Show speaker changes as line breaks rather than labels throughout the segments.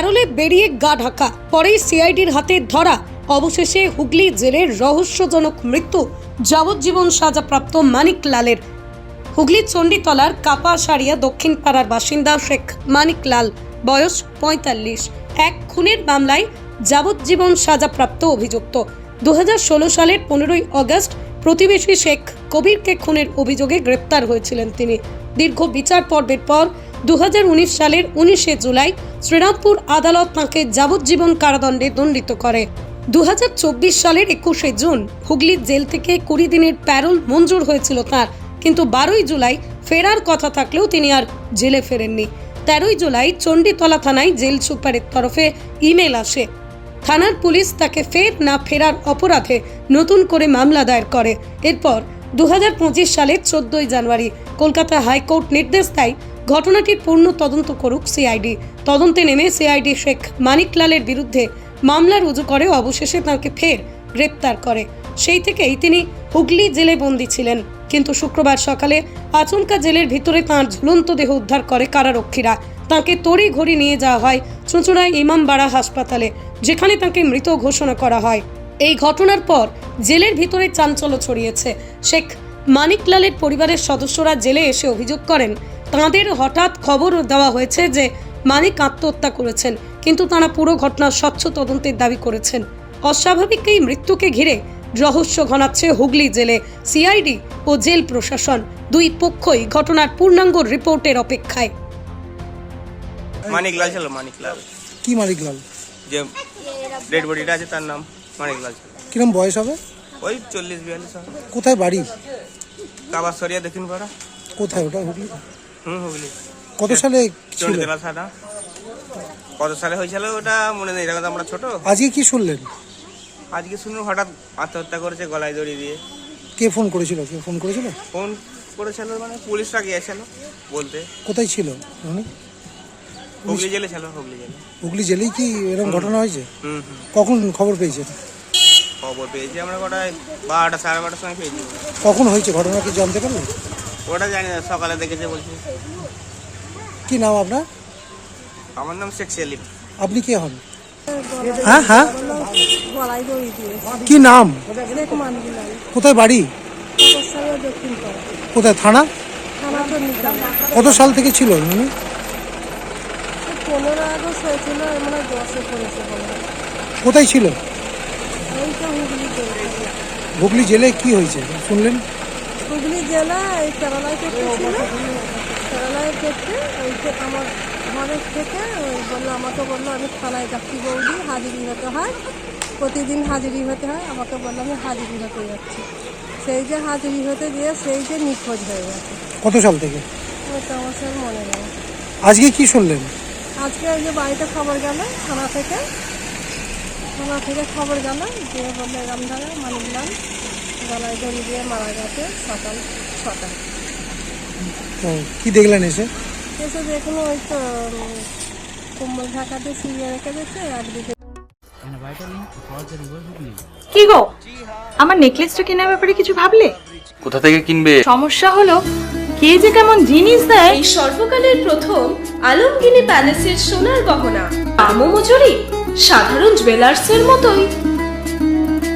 প্যারোলে বেরিয়ে গা ঢাকা। পরেই সিআইডির হাতে ধরা। অবশেষে হুগলি জেলের রহস্যজনক মৃত্যু যাবজ্জীবন সাজাপ্রাপ্ত মানিক লালের। হুগলির চণ্ডীতলার কাপাসারিয়া দক্ষিণ পাড়ার বাসিন্দা শেখ মানিক লাল, বয়স পঁয়তাল্লিশ। এক খুনের মামলায় যাবজ্জীবন সাজাপ্রাপ্ত অভিযুক্ত। দু ষোলো সালের পনেরোই আগস্ট প্রতিবেশী শেখ কবিরকে খুনের অভিযোগে গ্রেপ্তার হয়েছিলেন তিনি। দীর্ঘ বিচার পর্বের পর দু হাজার উনিশ সালের উনিশে জুলাই শ্রীরামপুর আদালত তাঁকে যাবজ্জীবন কারাদণ্ডে দণ্ডিত করে। দু হাজার চব্বিশ সালের একুশে জুন হুগলির জেল থেকে কুড়ি দিনের প্যারোল মঞ্জুর হয়েছিল তার, কিন্তু বারোই জুলাই ফেরার কথা থাকলেও তিনি আর জেলে ফেরেননি। তেরোই জুলাই চণ্ডীতলা থানায় জেল সুপারের তরফে ইমেল আসে। থানার পুলিশ তাকে ফের না ফেরার অপরাধে নতুন করে মামলা দায়ের করে। এরপর দু হাজার পঁচিশ সালের চোদ্দই জানুয়ারি কলকাতা হাইকোর্ট নির্দেশ দেয় ঘটনাটির পূর্ণ তদন্ত করুক সিআইডি। তদন্তে নেমে সিআইডি শেখ মানিকলালের বিরুদ্ধে মামলা রুজু করে, অবশেষে তাকে ফের গ্রেপ্তার করে। সেই থেকেই তিনি হুগলি জেলে বন্দী ছিলেন। কিন্তু শুক্রবার সকালে আচমকা জেলের ভিতরে তাঁর ঝুলন্ত দেহ উদ্ধার করে কারারক্ষীরা। তাকে তড়ি ঘড়ি নিয়ে যাওয়া হয় চুঁচুড়ায় ইমামবাড়া হাসপাতালে, যেখানে তাকে মৃত ঘোষণা করা হয়। এই ঘটনার পর জেলের ভিতরে চাঞ্চল্য ছড়িয়েছে। শেখ মানিকলালের পরিবারের সদস্যরা জেলে এসে অভিযোগ করেন তাঁদের হঠাৎ খবর দেওয়া হয়েছে যে মানিক আত্মহত্যা করেছেন কিন্তু তারা পুরো ঘটনার স্বচ্ছ তদন্তের দাবি করেছেন। অস্বাভাবিক এই মৃত্যুকে ঘিরে রহস্য ঘনাচ্ছে হুগলি জেলে সিআইডি ও জেল প্রশাসন দুই পক্ষই ঘটনার পূর্ণাঙ্গ রিপোর্টের অপেক্ষায়।
মানিকলাল ছিল মানিকলাল।
কি মালিকলাল
যে ডেড বডিটা আছে তার নাম মানিকলাল ছিল।
কিরম বয়স হবে?
ওই চল্লিশ বিয়াল্লিশ
কোথায় বাড়ি?
দক্ষিণ পাড়া।
কোথায় ওটা হুগলি? কত সালে ছিল
কত সালে হয়েছিল ওটা মনে নেই এরকম আমরা ছোট
আজকে কি শুনলেন
আজকে শুনুন হঠাৎ আত্মহত্যা করেছে গলায় দড়ি দিয়ে
কে ফোন করেছিল কে ফোন করেছিল
ফোন করেছিল মানে পুলিশরা গিয়েছিল বলতে
কোথায় ছিল উনি
হুগলি জেলে ছিল হুগলি জেলে
হুগলি জেলেই কি এরকম ঘটনা হয়েছে কখন খবর পেয়েছেন
খবর পেয়েছি আমরা কটায় বারোটা সাড়ে বারোটার সময় পেয়েছি
কখন হয়েছে ঘটনা কি জানতে পারলেন
ওটা জানি না সকালে দেখেছে বলছি।
কি নাম আপনার?
আমার নাম শেখ সেলিম।
আপনি কে হন? হ্যাঁ হ্যাঁ। কি নাম? কোথায় বাড়ি? কোথায় থানা? কত সাল থেকে ছিল উনি?
পনেরো আগস্ট হয়েছিল মানে দশে পড়েছে
কোথায় ছিল?
হুগলি জেলে
কি হয়েছে? শুনলেন?
হুগলি জেলা এই কেরালায় করতে ছিল। কেরালায় করতে ওই যে আমার ঘরের থেকে ওই বলল আমাকে বলল আমি থানায় যাচ্ছি বৌদি হাজিরি হতে হয়। প্রতিদিন হাজিরি হতে হয়। আমাকে বলল আমি হাজিরি হতে যাচ্ছি। সেই যে হাজিরি হতে গিয়ে সেই যে নিখোঁজ হয়ে গেছে।
কত সাল থেকে?
আমার মনে নেই।
আজকে কি শুনলেন?
আজকে ওই যে বাড়িতে খবর গেল থানা থেকে। থানা থেকে খবর গেল যে বললে এরম ধারা মানিকলাম গলায় দড়ি দিয়ে মারা গেছে সকাল ছটায়
কি দেখলেন এসে?
এসে দেখুন ওই তো ঢাকাতে সিরিয়া রেখে দিচ্ছে একদিকে
কি গো? আমার নেকলেসটা কেনার ব্যাপারে কিছু ভাবলে?
কোথা থেকে কিনবে?
সমস্যা হলো কে যে কেমন জিনিস দেয়?
এই সর্বকালের প্রথম আলমগিনি প্যালেসের সোনার গহনা। দামও মজুরি সাধারণ জুয়েলার্সের মতোই।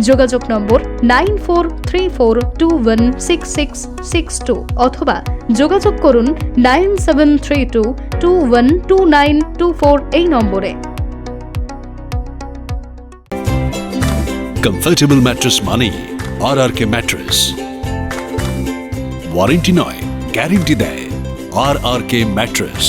যোগাযোগ number nine four three four two one six six six two অথবা যোগাযোগ করুন nine seven three two two one two nine two four এই নম্বরে।
কমফর্টেবল ম্যাট্রেস মানেই R R K mattress warranty নয় গ্যারেন্টি দেয় আর আর কে ম্যাট্রেস